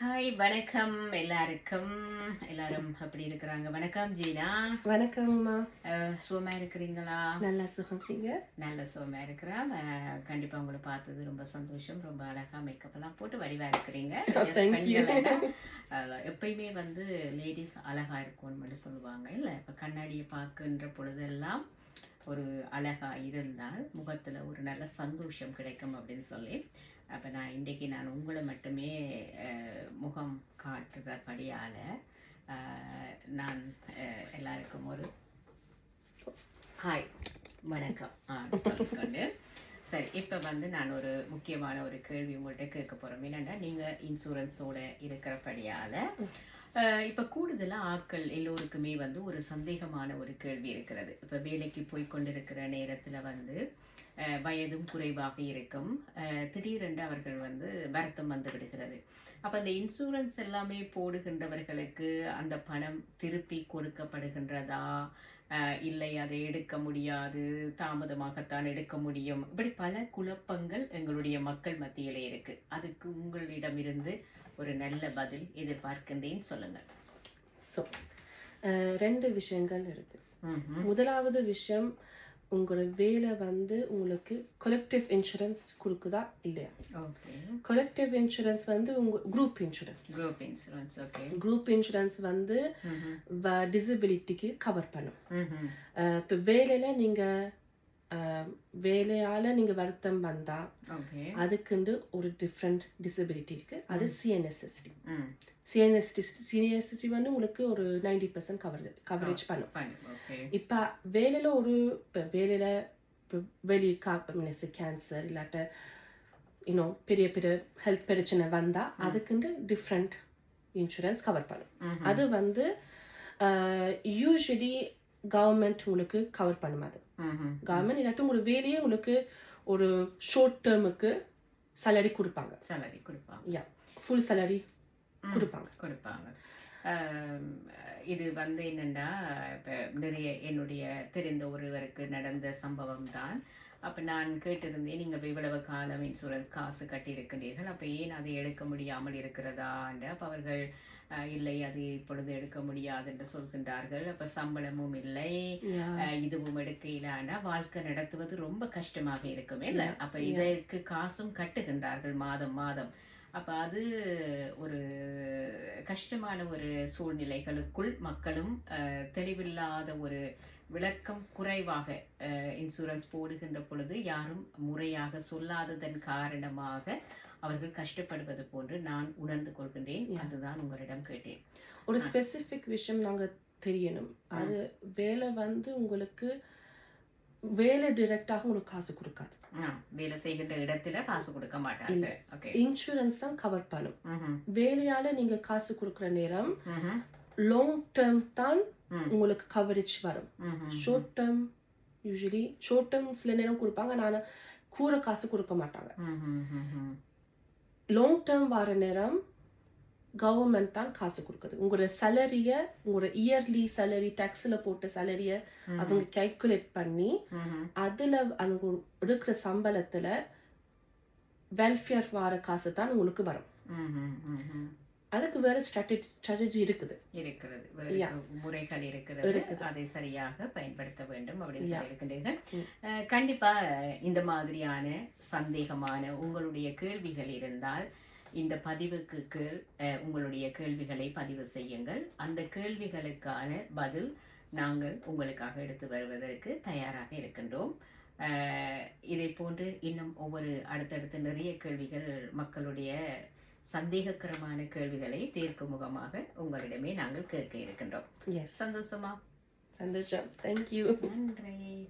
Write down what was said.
Hi வணக்கம் எல்லாருக்கும். எல்லாரும் எப்படி இருக்கிறாங்க? வணக்கம் ஜீனா. வணக்கம்மா சுகமா இருக்கிறீங்களா? நல்லா சுகப்பீங்க நல்ல சுகமா இருக்கிறேன். அஹ், கண்டிப்பா உங்களை பார்த்தது ரொம்ப சந்தோஷம். ரொம்ப அழகா மேக்கப் எல்லாம் போட்டு வடிவா இருக்கிறீங்க. Oh, எப்பயுமே வந்து லேடிஸ் அழகா இருக்கணும்னு சொல்லுவாங்க. இல்ல இப்ப கண்ணாடியை பார்க்கின்ற பொழுதெல்லாம் ஒரு அழகா இருந்தால் முகத்தில் ஒரு நல்ல சந்தோஷம் கிடைக்கும் அப்படின்னு சொல்லி. அப்போ நான் இன்றைக்கி நான் உங்களை மட்டுமே முகம் காட்டுறபடியால் நான் எல்லாருக்கும் ஒரு ஹாய் வணக்கம் ஆ, சொல்லிக்கொண்டு சரி இப்போ வந்து நான் ஒரு முக்கியமான ஒரு கேள்வி உங்கள்கிட்ட கேட்க போகிறோம் என்னென்னா நீங்கள் இன்சூரன்ஸோட இருக்கிறபடியால் இப்போ கூடுதலாக ஆட்கள் எல்லோருக்குமே வந்து ஒரு சந்தேகமான ஒரு கேள்வி இருக்கிறது. இப்போ வேலைக்கு போய் கொண்டிருக்கிற நேரத்தில் வந்து வயதும் குறைவாக இருக்கும். திடீரென்று அவர்கள் வந்து வருத்தம் வந்து விடுகிறது. அப்போ அந்த இன்சூரன்ஸ் எல்லாமே போடுகின்றவர்களுக்கு அந்த பணம் திருப்பி கொடுக்கப்படுகின்றதா? இல்லை அதை எடுக்க முடியாது தாமதமாகத்தான் எடுக்க முடியும். இப்படி பல குழப்பங்கள் எங்களுடைய மக்கள் மத்தியிலே இருக்கு. அதுக்கு உங்களிடமிருந்து ஒரு நல்ல பதில் எதிர்பார்க்கின்றேன். சொல்லுங்கள். ஸோ ரெண்டு விஷயங்கள் இருக்கு. முதலாவது விஷயம் உங்களோட வேலை வந்து உங்களுக்கு கொலெக்டிவ் இன்சூரன்ஸ் கொடுக்குதா இல்லையா? கொலெக்டிவ் இன்சூரன்ஸ் வந்து உங்க group insurance group insurance okay group insurance வந்து. டிசபிலிட்டிக்கு கவர் பண்ணும். இப்போ வேலையில நீங்க வேலையால நீங்க வருத்தம் வந்தா ஓகே அதுக்குண்டு ஒரு டிஃப்ரெண்ட் டிசபிலிட்டி இருக்கு. அது சிஎன்எஸ்எஸ்டி சிஎன்எஸ்டி சிஎன்எஸ்டி வந்து உங்களுக்கு ஒரு நைன்டி பர்சன்ட் கவரேஜ் கவரேஜ் பண்ணும். இப்போ வேலையில் ஒரு இப்போ வேலையில் இப்போ வெளி காப்பமினஸ் கேன்சர் இல்லாட்ட இன்னும் பெரிய பெரிய ஹெல்த் பிரச்சனை வந்தால் அதுக்குண்டு டிஃப்ரெண்ட் இன்சூரன்ஸ் கவர் பண்ணும். ம்ஹும். அது வந்து யூஸ்வலி கவர்மெண்ட் உங்களுக்கு கவர் பண்ணும் அது ம்ஹும். கவர்மெண்ட் இல்லாட்டி உங்களுக்கு வேலையே உங்களுக்கு ஒரு ஷார்ட் டேர்முக்கு salary கொடுப்பாங்க. Salary கொடுப்பாங்க. யா ஃபுல் ம். கொடுப்பாங்க. கொடுப்பாங்க. இது வந்து என்னென்னா இப்போ நிறைய என்னுடைய தெரிந்த ஒருவருக்கு நடந்த சம்பவம் தான் அப்போ நான் கேட்டிருந்தேன் நீங்கள் இவ்வளவு காலம் இன்சூரன்ஸ் காசு கட்டியிருக்கிறீர்கள். அப்போ ஏன் அதை எடுக்க முடியாமல் இருக்கிறதாண்டு அப்போ அவர்கள் இல்லை அது இப்பொழுது எடுக்க முடியாது என்று சொல்கின்றார்கள். அப்போ சம்பளமும் இல்லை. இதுவும் எடுக்க இல்லாண்டா வாழ்க்கை நடத்துவது ரொம்ப கஷ்டமாக இருக்குமே. இல்லை? அப்போ. இதற்கு காசும் கட்டுகின்றார்கள் மாதம் மாதம். அப்போ அது ஒரு கஷ்டமான ஒரு சூழ்நிலைகளுக்குள் மக்களும் தெளிவில்லாத ஒரு விளக்கம் குறைவாக இன்சூரன்ஸ் போடுகின்ற பொழுது யாரும் முறையாக சொல்லாததன் காரணமாக அவர்கள் கஷ்டப்படுவது போன்று நான் உணர்ந்து கொள்கின்றேன். அதுதான் உங்களிடம் கேட்டேன். ஒரு ஸ்பெசிஃபிக் விஷயம் நாங்க தெரியணும். அது வேலை வந்து உங்களுக்கு வேலை டிரெக்டாக உங்களுக்கு காசு கொடுக்காது. வேலை செய்கின்ற இடத்துல காசு கொடுக்க மாட்டார்கள். ஓகே இன்சூரன்ஸ் தான் கவர் பண்ணும். வேலையால நீங்க காசு கொடுக்குற நேரம் லாங் டேர்ம் தான் உங்களுக்கு கவரேஜ் வரும். Short term usually short term சில நேரம் கொடுப்பாங்க. நான் கூற காசு கொடுக்க மாட்டாங்க. லாங் டேர்ம் வர நேரம் கவர்மெண்ட் தான் காசு கொடுக்குது உங்களோட சேலரிய உங்களோட இயர்லி சேலரி டேக்ஸில் போட்ட சேலரிய அவங்க கால்குலேட் பண்ணி அதுல அவங்க எடுக்கிற சம்பளத்துல வெல்ஃபேர் வர காசு தான் உங்களுக்கு வரும். அதுக்கு வேற ஸ்ட்ராட்டஜி ஸ்ட்ராட்டஜி இருக்குது. இருக்கிறது. முறைகள் இருக்கிறது. அதை சரியாக பயன்படுத்த வேண்டும் அப்படின்னு. சொல்லியிருக்கின்றீர்கள். அஹ், கண்டிப்பா இந்த மாதிரியான சந்தேகமான உங்களுடைய கேள்விகள் இருந்தால் இந்த பதிவுக்கு கீழ் உங்களுடைய கேள்விகளை பதிவு செய்யுங்கள். அந்த கேள்விகளுக்கான பதில் நாங்கள் உங்களுக்காக எடுத்து வருவதற்கு தயாராக இருக்கின்றோம். இதை போன்று இன்னும் ஒவ்வொரு அடுத்தடுத்த நிறைய கேள்விகள் மக்களுடைய சந்தேககரமான கேள்விகளை தீர்க்கும் முகமாக உங்களிடமே நாங்கள் கேட்க இருக்கின்றோம். எஸ் சந்தோஷமா? சந்தோஷம். தேங்க்யூ நன்றி.